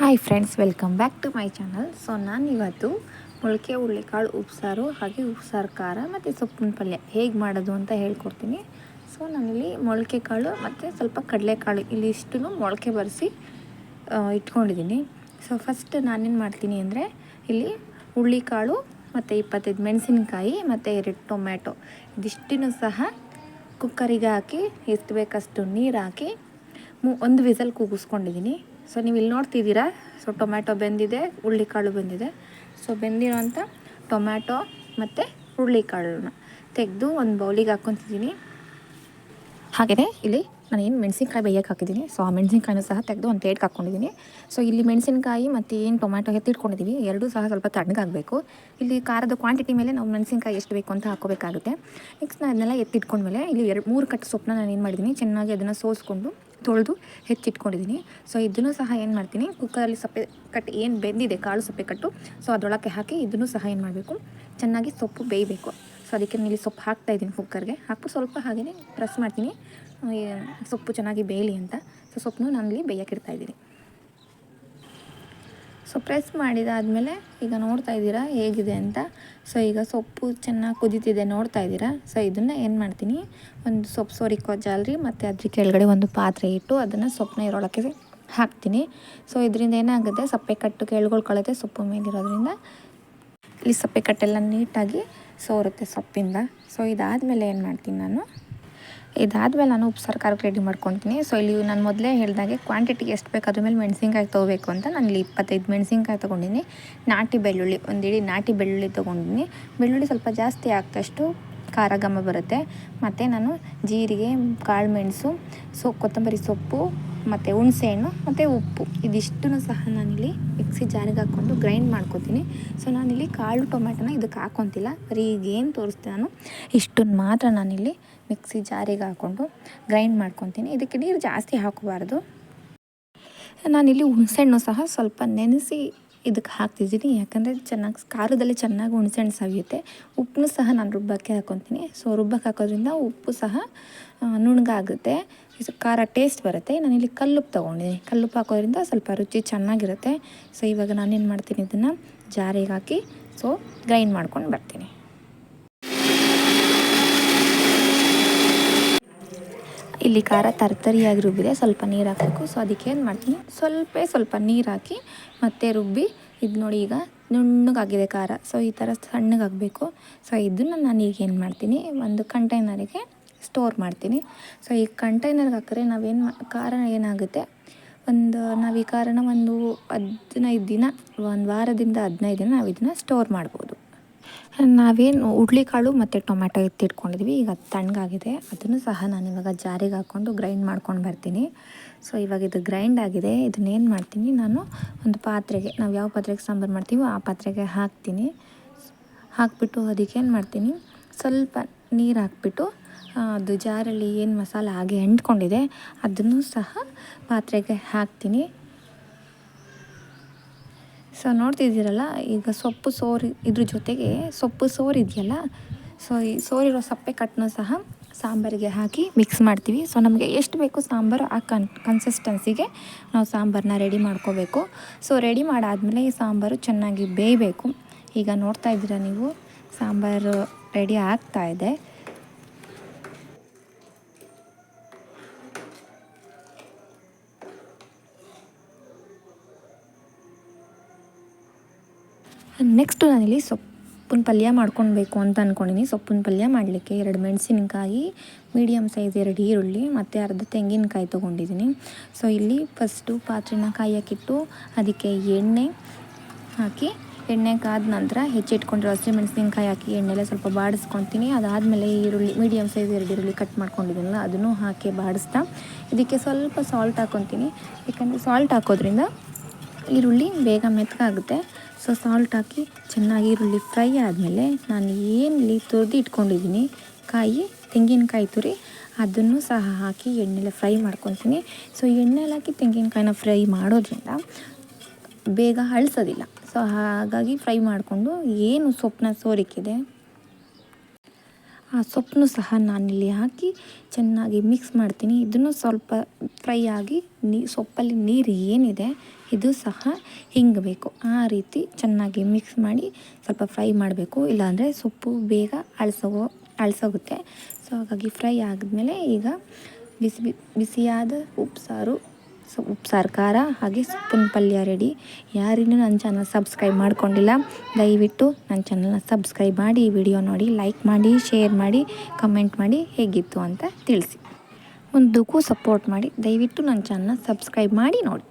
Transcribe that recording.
Hi friends welcome back to my channel so ನಾನು ಇವತ್ತು ಮೊಳಕೆ ಹುರುಳಿಕಾಳು ಉಪ್ಸಾರು ಹಾಗೆ ಉಪ್ಸಾರು ಖಾರ ಮತ್ತು ಸೊಪ್ಪಿನ ಪಲ್ಯ ಹೇಗೆ ಮಾಡೋದು ಅಂತ ಹೇಳ್ಕೊಡ್ತೀನಿ. ಸೊ ನಾನಿಲ್ಲಿ ಮೊಳಕೆ ಕಾಳು ಮತ್ತು ಸ್ವಲ್ಪ ಕಡಲೆಕಾಳು ಇಲ್ಲಿ ಇಷ್ಟು ಮೊಳಕೆ ಬರೆಸಿ ಇಟ್ಕೊಂಡಿದ್ದೀನಿ. ಸೊ ಫಸ್ಟ್ ನಾನೇನು ಮಾಡ್ತೀನಿ ಅಂದರೆ ಇಲ್ಲಿ ಹುರುಳಿಕಾಳು ಮತ್ತು ಇಪ್ಪತ್ತೈದು ಮೆಣಸಿನಕಾಯಿ ಮತ್ತು ಎರಡು ಟೊಮ್ಯಾಟೊ ಇದಿಷ್ಟನ್ನು ಸಹ ಕುಕ್ಕರಿಗೆ ಹಾಕಿ, ಎಷ್ಟು ಬೇಕಷ್ಟು ನೀರು ಹಾಕಿ ಒಂದು ವಿಸಲ್ ಕೂಗಿಸ್ಕೊಂಡಿದ್ದೀನಿ. ಸೊ ನೀವು ಇಲ್ಲಿ ನೋಡ್ತಿದ್ದೀರಾ? ಸೊ ಟೊಮ್ಯಾಟೊ ಬೆಂದಿದೆ ಹುರುಳಿಕಾಳು ಬೆಂದಿದೆ. ಸೊ ಬೆಂದಿರೋಂಥ ಟೊಮ್ಯಾಟೊ ಮತ್ತು ಹುರುಳಿಕಾಳನ್ನ ತೆಗೆದು ಒಂದು ಬೌಲಿಗೆ ಹಾಕ್ಕೊತಿದ್ದೀನಿ. ಹಾಗೆಯೇ ಇಲ್ಲಿ ನಾನು ಏನು ಮೆಣಸಿನ್ಕಾಯಿ ಬೇಯಕ್ಕೆ ಹಾಕಿದ್ದೀನಿ. ಸೊ ಆ ಮೆಣಸಿನ್ಕಾಯಿನೂ ಸಹ ತೆಗೆದು ಒಂದು ಪ್ಲೇಟ್ಗೆ ಹಾಕ್ಕೊಂಡಿದ್ದೀನಿ. ಸೊ ಇಲ್ಲಿ ಮೆಣಸಿನ್ಕಾಯಿ ಮತ್ತು ಏನು ಟೊಮ್ಯಾಟೊ ಎತ್ತಿಟ್ಕೊಂಡಿದ್ದೀವಿ ಎರಡೂ ಸಹ ಸ್ವಲ್ಪ ತಣ್ಣಗಾಗಬೇಕು. ಇಲ್ಲಿ ಖಾರದ ಕ್ವಾಂಟಿಟಿ ಮೇಲೆ ನಾವು ಮೆಣಸಿನ್ಕಾಯಿ ಎಷ್ಟು ಬೇಕು ಅಂತ ಹಾಕೋಬೇಕಾಗುತ್ತೆ ನೆಕ್ಸ್ಟ್ ನಾನು ಅದನ್ನೆಲ್ಲ ಎತ್ತಿಟ್ಕೊಂಡ್ಮೇಲೆ ಇಲ್ಲಿ ಎರಡು ಮೂರು ಕಟ್ಟು ಸೊಪ್ಪನ್ನ ನಾನು ಏನು ಮಾಡಿದ್ದೀನಿ ಚೆನ್ನಾಗಿ ಅದನ್ನು ಸೋಸ್ಕೊಂಡು ತೊಳೆದು ಹೆಚ್ಚಿಟ್ಕೊಂಡಿದ್ದೀನಿ. ಸೊ ಇದನ್ನು ಸಹ ಏನು ಮಾಡ್ತೀನಿ ಕುಕ್ಕರಲ್ಲಿ ಸಪ್ಪೆ ಕಟ್ಟು ಏನು ಬೆಂದಿದೆ, ಕಾಳು ಸಪ್ಪೆ ಕಟ್ಟು ಸೊ ಅದರೊಳಕ್ಕೆ ಹಾಕಿ ಇದನ್ನು ಸಹ ಏನು ಮಾಡಬೇಕು, ಚೆನ್ನಾಗಿ ಸೊಪ್ಪು ಬೇಯಬೇಕು. ಸೊ ಅದಕ್ಕೆ ಇಲ್ಲಿ ಸೊಪ್ಪು ಹಾಕ್ತಾ ಇದ್ದೀನಿ ಕುಕ್ಕರ್ಗೆ ಹಾಕು ಸ್ವಲ್ಪ ಹಾಗೆಯೇ ಪ್ರೆಸ್ ಮಾಡ್ತೀನಿ. ಸೊಪ್ಪು ಚೆನ್ನಾಗಿ ಬೇಯಲಿ ಅಂತ. ಸೊ ಸೊಪ್ಪನ್ನು ಇಲ್ಲಿ ಬೇಯಕ್ಕೆ ಇದ್ದೀನಿ. ಸೊ ಪ್ರೆಸ್ ಮಾಡಿದಾದಮೇಲೆ ಈಗ ನೋಡ್ತಾ ಇದ್ದೀರಾ ಹೇಗಿದೆ ಅಂತ. ಸೊ ಈಗ ಸೊಪ್ಪು ಚೆನ್ನಾಗಿ ಕುದೀತಿದೆ ನೋಡ್ತಾ ಇದ್ದೀರಾ? ಸೊ ಇದನ್ನು ಏನು ಮಾಡ್ತೀನಿ? ಒಂದು ಸೊಪ್ಪು ಸೋರಿಕೋ ಜಾಲರಿ ಮತ್ತು ಅದ್ರ ಕೆಳಗಡೆ ಒಂದು ಪಾತ್ರೆ ಇಟ್ಟು ಅದನ್ನು ಸೊಪ್ಪನ್ನ ಇರೋಳಕ್ಕೆ ಹಾಕ್ತೀನಿ. ಸೊ ಇದರಿಂದ ಏನಾಗುತ್ತೆ? ಸಪ್ಪೆ ಕಟ್ಟು ಕೆಳ್ಗೊಳ್ಕೊಳ್ಳುತ್ತೆ ಸೊಪ್ಪು ಮೇಲಿರೋದ್ರಿಂದ ಇಲ್ಲಿ ಸಪ್ಪೆ ಕಟ್ಟೆಲ್ಲ ನೀಟಾಗಿ ಸೋರುತ್ತೆ ಸೊಪ್ಪಿಂದ. ಸೊ ಇದಾದಮೇಲೆ ಏನು ಮಾಡ್ತೀನಿ ನಾನು? ಇದಾದಮೇಲೆ ನಾನು ಉಪ್ಸಾರು ಖಾರಕ್ಕೆ ರೆಡಿ ಮಾಡ್ಕೊತೀನಿ. ಸೊ ಇಲ್ಲಿ ನಾನು ಮೊದಲೇ ಹೇಳಿದಾಗೆ ಕ್ವಾಂಟಿಟಿ ಎಷ್ಟು ಬೇಕು ಅದ್ರ ಮೇಲೆ ಮೆಣಸಿನ್ಕಾಯಿ ತೊಗೋಬೇಕು ಅಂತ ನಾನು ಇಲ್ಲಿ ಇಪ್ಪತ್ತೈದು ಮೆಣಸಿನ್ಕಾಯಿ ತೊಗೊಂಡಿನಿ. ನಾಟಿ ಬೆಳ್ಳುಳ್ಳಿ, ಒಂದು ಇಡೀ ನಾಟಿ ಬೆಳ್ಳುಳ್ಳಿ ತೊಗೊಂಡಿನಿ. ಬೆಳ್ಳುಳ್ಳಿ ಸ್ವಲ್ಪ ಜಾಸ್ತಿ ಆಗ್ತಷ್ಟು ಖಾರ ಘಮ ಬರುತ್ತೆ. ಮತ್ತು ನಾನು ಜೀರಿಗೆ, ಕಾಳು ಮೆಣಸು, ಸೊ ಕೊತ್ತಂಬರಿ ಸೊಪ್ಪು ಮತ್ತು ಹುಣಸೆಹಣ್ಣು, ಮತ್ತು ಉಪ್ಪು. ಇದಿಷ್ಟನ್ನು ಸಹ ನಾನಿಲ್ಲಿ ಮಿಕ್ಸಿ ಜಾರಿಗೆ ಹಾಕ್ಕೊಂಡು ಗ್ರೈಂಡ್ ಮಾಡ್ಕೋತೀನಿ. ಸೊ, ನಾನಿಲ್ಲಿ ಕಾಳು ಟೊಮೆಟೊನ ಇದಕ್ಕೆ ಹಾಕ್ಕೊತಿಲ್ಲ ಬರೀ ಈಗ ಏನು ತೋರಿಸ್ತೀನಿ ನಾನು. ಇಷ್ಟನ್ನು ಮಾತ್ರ ನಾನಿಲ್ಲಿ ಮಿಕ್ಸಿ ಜಾರಿಗೆ ಹಾಕ್ಕೊಂಡು ಗ್ರೈಂಡ್ ಮಾಡ್ಕೊತೀನಿ. ಇದಕ್ಕೆ ನೀರು ಜಾಸ್ತಿ ಹಾಕಬಾರ್ದು. ನಾನಿಲ್ಲಿ ಹುಣಸೆಹಣ್ಣು ಸಹ ಸ್ವಲ್ಪ ನೆನೆಸಿ ಇದಕ್ಕೆ ಹಾಕ್ತಿದ್ದೀನಿ. ಯಾಕಂದರೆ ಚೆನ್ನಾಗಿ ಖಾರದಲ್ಲಿ ಚೆನ್ನಾಗಿ ಹುಣಸೆಹಣ್ಣು ಸವಿಯುತ್ತೆ. ಉಪ್ಪನ್ನು ಸಹ ನಾನು ರುಬ್ಬಕ್ಕೆ ಹಾಕೊತೀನಿ. ಸೊ ರುಬ್ಬಕ್ಕೆ ಹಾಕೋದ್ರಿಂದ ಉಪ್ಪು ಸಹ ನುಣ್ಣಗಾಗುತ್ತೆ ಖಾರ ಟೇಸ್ಟ್ ಬರುತ್ತೆ. ನಾನಿಲ್ಲಿ ಕಲ್ಲುಪ್ಪು ತೊಗೊಂಡಿದ್ದೀನಿ. ಕಲ್ಲುಪ್ಪು ಹಾಕೋದ್ರಿಂದ ಸ್ವಲ್ಪ ರುಚಿ ಚೆನ್ನಾಗಿರುತ್ತೆ. ಸೊ ಇವಾಗ ನಾನೇನು ಮಾಡ್ತೀನಿ, ಇದನ್ನು ಜಾರಿಗೆ ಹಾಕಿ ಸೊ ಗ್ರೈಂಡ್ ಮಾಡ್ಕೊಂಡು ಬರ್ತೀನಿ. ಇಲ್ಲಿ ಖಾರ ತರ್ತರಿಯಾಗಿ ರುಬ್ಬಿದೆ ಸ್ವಲ್ಪ ನೀರು ಹಾಕಬೇಕು. ಸೊ ಅದಕ್ಕೆ ಏನು ಮಾಡ್ತೀನಿ? ಸ್ವಲ್ಪ ಸ್ವಲ್ಪ ನೀರು ಹಾಕಿ ಮತ್ತೆ ರುಬ್ಬಿ ಇದು ನೋಡಿ ಈಗ ನುಣ್ಣಗಾಗಿದೆ ಖಾರ. ಸೊ ಈ ಥರ ಸಣ್ಣಗಾಗಬೇಕು ಸೊ ಇದನ್ನು ನಾನು ಈಗ ಏನು ಮಾಡ್ತೀನಿ? ಒಂದು ಕಂಟೈನರಿಗೆ ಸ್ಟೋರ್ ಮಾಡ್ತೀನಿ. ಸೊ ಈ ಕಂಟೈನರ್ಗೆ ಹಾಕಿದ್ರೆ ನಾವೇನು ಖಾರ ಏನಾಗುತ್ತೆ? ಒಂದು, ನಾವು ಈ ಖಾರನ ಒಂದು ಹದಿನೈದು ದಿನ, ಒಂದು ವಾರದಿಂದ ಹದಿನೈದು ದಿನ ನಾವು ಇದನ್ನು ಸ್ಟೋರ್ ಮಾಡ್ಬೋದು. ನಾವೇನು ಕಾಳು ಮತ್ತು ಟೊಮ್ಯಾಟೊ ಎತ್ತಿಟ್ಕೊಂಡಿದ್ವಿ. ಈಗ ತಣ್ಣಗಾಗಿದೆ. ಅದನ್ನು ಸಹ ನಾನು ಇವಾಗ ಜಾರಿಗೆ ಹಾಕ್ಕೊಂಡು ಗ್ರೈಂಡ್ ಮಾಡ್ಕೊಂಡು ಬರ್ತೀನಿ. ಸೊ ಇವಾಗ ಇದು ಗ್ರೈಂಡ್ ಆಗಿದೆ. ಇದನ್ನೇನು ಮಾಡ್ತೀನಿ ನಾನು? ಒಂದು ಪಾತ್ರೆಗೆ, ನಾವು ಯಾವ ಪಾತ್ರೆಗೆ ಸಾಂಬಾರು ಮಾಡ್ತೀವೋ ಆ ಪಾತ್ರೆಗೆ ಹಾಕ್ತೀನಿ. ಹಾಕ್ಬಿಟ್ಟು ಅದಕ್ಕೇನು ಮಾಡ್ತೀನಿ? ಸ್ವಲ್ಪ ನೀರು ಹಾಕ್ಬಿಟ್ಟು ಅದು ಜಾರಲ್ಲಿ ಏನು ಮಸಾಲೆ ಹಾಗೆ ಅಂಟ್ಕೊಂಡಿದೆ, ಅದನ್ನು ಸಹ ಪಾತ್ರೆಗೆ ಹಾಕ್ತೀನಿ. ಸೊ ನೋಡ್ತಿದ್ದೀರಲ್ಲ, ಈಗ ಸೊಪ್ಪು ಸೋರಿ, ಇದ್ರ ಜೊತೆಗೆ ಸೊಪ್ಪು ಸೋರಿದೆಯಲ್ಲ ಸೊ ಈ ಸೋರಿರೋ ಸಪ್ಪೆ ಕಟ್ಟನ್ನು ಸಹ ಸಾಂಬಾರಿಗೆ ಹಾಕಿ ಮಿಕ್ಸ್ ಮಾಡ್ತೀವಿ. ಸೊ ನಮಗೆ ಎಷ್ಟು ಬೇಕು ಸಾಂಬಾರು ಆ ಕನ್ ಕನ್ಸಿಸ್ಟೆನ್ಸಿಗೆ ನಾವು ಸಾಂಬಾರನ್ನ ರೆಡಿ ಮಾಡ್ಕೋಬೇಕು. ಸೊ ರೆಡಿ ಮಾಡಾದಮೇಲೆ ಈ ಸಾಂಬಾರು ಚೆನ್ನಾಗಿ ಬೇಯಬೇಕು. ಈಗ ನೋಡ್ತಾ ಇದ್ದೀರಾ ನೀವು, ಸಾಂಬಾರು ರೆಡಿ ಆಗ್ತಾ ನೆಕ್ಸ್ಟು ನಾನಿಲ್ಲಿ ಸೊಪ್ಪಿನ ಪಲ್ಯ ಮಾಡ್ಕೊಳ್ಬೇಕು ಅಂತ ಅಂದ್ಕೊಂಡಿನಿ ಸೊಪ್ಪಿನ ಪಲ್ಯ ಮಾಡಲಿಕ್ಕೆ ಎರಡು ಮೆಣಸಿನಕಾಯಿ ಮೀಡಿಯಮ್ ಸೈಜ್ ಎರಡು ಈರುಳ್ಳಿ, ಮತ್ತು ಅರ್ಧ ತೆಂಗಿನಕಾಯಿ ತೊಗೊಂಡಿದ್ದೀನಿ ಸೊ ಇಲ್ಲಿ ಫಸ್ಟು ಪಾತ್ರೆನ ಕಾಯಕ್ಕಿಟ್ಟು ಅದಕ್ಕೆ ಎಣ್ಣೆ ಹಾಕಿ, ಎಣ್ಣೆ ಕಾದ ನಂತರ ಹೆಚ್ಚಿಟ್ಕೊಂಡಿರೋ ಹಸಿ ಮೆಣಸಿನಕಾಯಿ ಹಾಕಿ ಎಣ್ಣೆಲ್ಲ ಸ್ವಲ್ಪ ಬಾಡಿಸ್ಕೊತೀನಿ ಅದಾದಮೇಲೆ ಈರುಳ್ಳಿ ಮೀಡಿಯಮ್ ಸೈಜ್ ಎರಡು ಈರುಳ್ಳಿ ಕಟ್ ಮಾಡ್ಕೊಂಡಿದ್ದೀನಲ್ಲ ಅದನ್ನು ಹಾಕಿ ಬಾಡಿಸ್ತಾ, ಇದಕ್ಕೆ ಸ್ವಲ್ಪ ಸಾಲ್ಟ್ ಹಾಕ್ಕೊತೀನಿ ಯಾಕಂದರೆ ಸಾಲ್ಟ್ ಹಾಕೋದ್ರಿಂದ ಈರುಳ್ಳಿ ಬೇಗ ಮೆತ್ತಗಾಗುತ್ತೆ ಸೊ ಸಾಲ್ಟ್ ಹಾಕಿ ಚೆನ್ನಾಗಿ ಈರುಳ್ಳಿ ಫ್ರೈ ಆದಮೇಲೆ ನಾನು ಏನಲ್ಲಿ ತುರಿದು ಇಟ್ಕೊಂಡಿದ್ದೀನಿ, ಕಾಯಿ, ತೆಂಗಿನಕಾಯಿ ತುರಿ, ಅದನ್ನು ಸಹ ಹಾಕಿ ಎಣ್ಣೆಲೆ ಫ್ರೈ ಮಾಡ್ಕೊತೀನಿ ಸೊ ಎಣ್ಣೆಲಿ ಹಾಕಿ ತೆಂಗಿನಕಾಯಿನ ಫ್ರೈ ಮಾಡೋದ್ರಿಂದ ಬೇಗ ಅಳಿಸೋದಿಲ್ಲ. ಸೊ ಹಾಗಾಗಿ ಫ್ರೈ ಮಾಡಿಕೊಂಡು ಏನು ಸೊಪ್ಪನ್ನ ಸೋರಿಕಿದೆ ಆ ಸೊಪ್ಪನ್ನು ಸಹ ನಾನಿಲ್ಲಿ ಹಾಕಿ ಚೆನ್ನಾಗಿ ಮಿಕ್ಸ್ ಮಾಡ್ತೀನಿ. ಇದನ್ನು ಸ್ವಲ್ಪ ಫ್ರೈ ಆಗಿ ನೀ, ಸೊಪ್ಪಲ್ಲಿ ನೀರು ಏನಿದೆ, ಇದು ಸಹ ಹಿಂಗಬೇಕು. ಆ ರೀತಿ ಚೆನ್ನಾಗಿ ಮಿಕ್ಸ್ ಮಾಡಿ ಸ್ವಲ್ಪ ಫ್ರೈ ಮಾಡಬೇಕು. ಇಲ್ಲಾಂದರೆ ಸೊಪ್ಪು ಬೇಗ ಅಳಸೋಗೋ, ಅಳಸೋಗುತ್ತೆ. ಸೊ ಹಾಗಾಗಿ ಫ್ರೈ ಆದಮೇಲೆ ಈಗ ಬಿಸಿ, ಬಿಸಿಯಾದ ಉಪ್ಸಾರು ಸೊ ಉಪ್ಸಾರು ಖಾರ ಹಾಗೆ ಸೊಪ್ಪಿನ ಪಲ್ಯ ರೆಡಿ. ಯಾರಿನ್ನೂ ನನ್ನ ಚಾನಲ್ ಸಬ್ಸ್ಕ್ರೈಬ್ ಮಾಡ್ಕೊಂಡಿಲ್ಲ, ದಯವಿಟ್ಟು ನನ್ನ ಚಾನಲ್ನ ಸಬ್ಸ್ಕ್ರೈಬ್ ಮಾಡಿ ವಿಡಿಯೋ ನೋಡಿ ಲೈಕ್ ಮಾಡಿ ಶೇರ್ ಮಾಡಿ ಕಮೆಂಟ್ ಮಾಡಿ, ಹೇಗಿತ್ತು ಅಂತ ತಿಳಿಸಿ. ಮುಂದಕ್ಕೂ ಸಪೋರ್ಟ್ ಮಾಡಿ, ದಯವಿಟ್ಟು ನನ್ನ ಚಾನಲ್ನ ಸಬ್ಸ್ಕ್ರೈಬ್ ಮಾಡಿ ನೋಡಿ.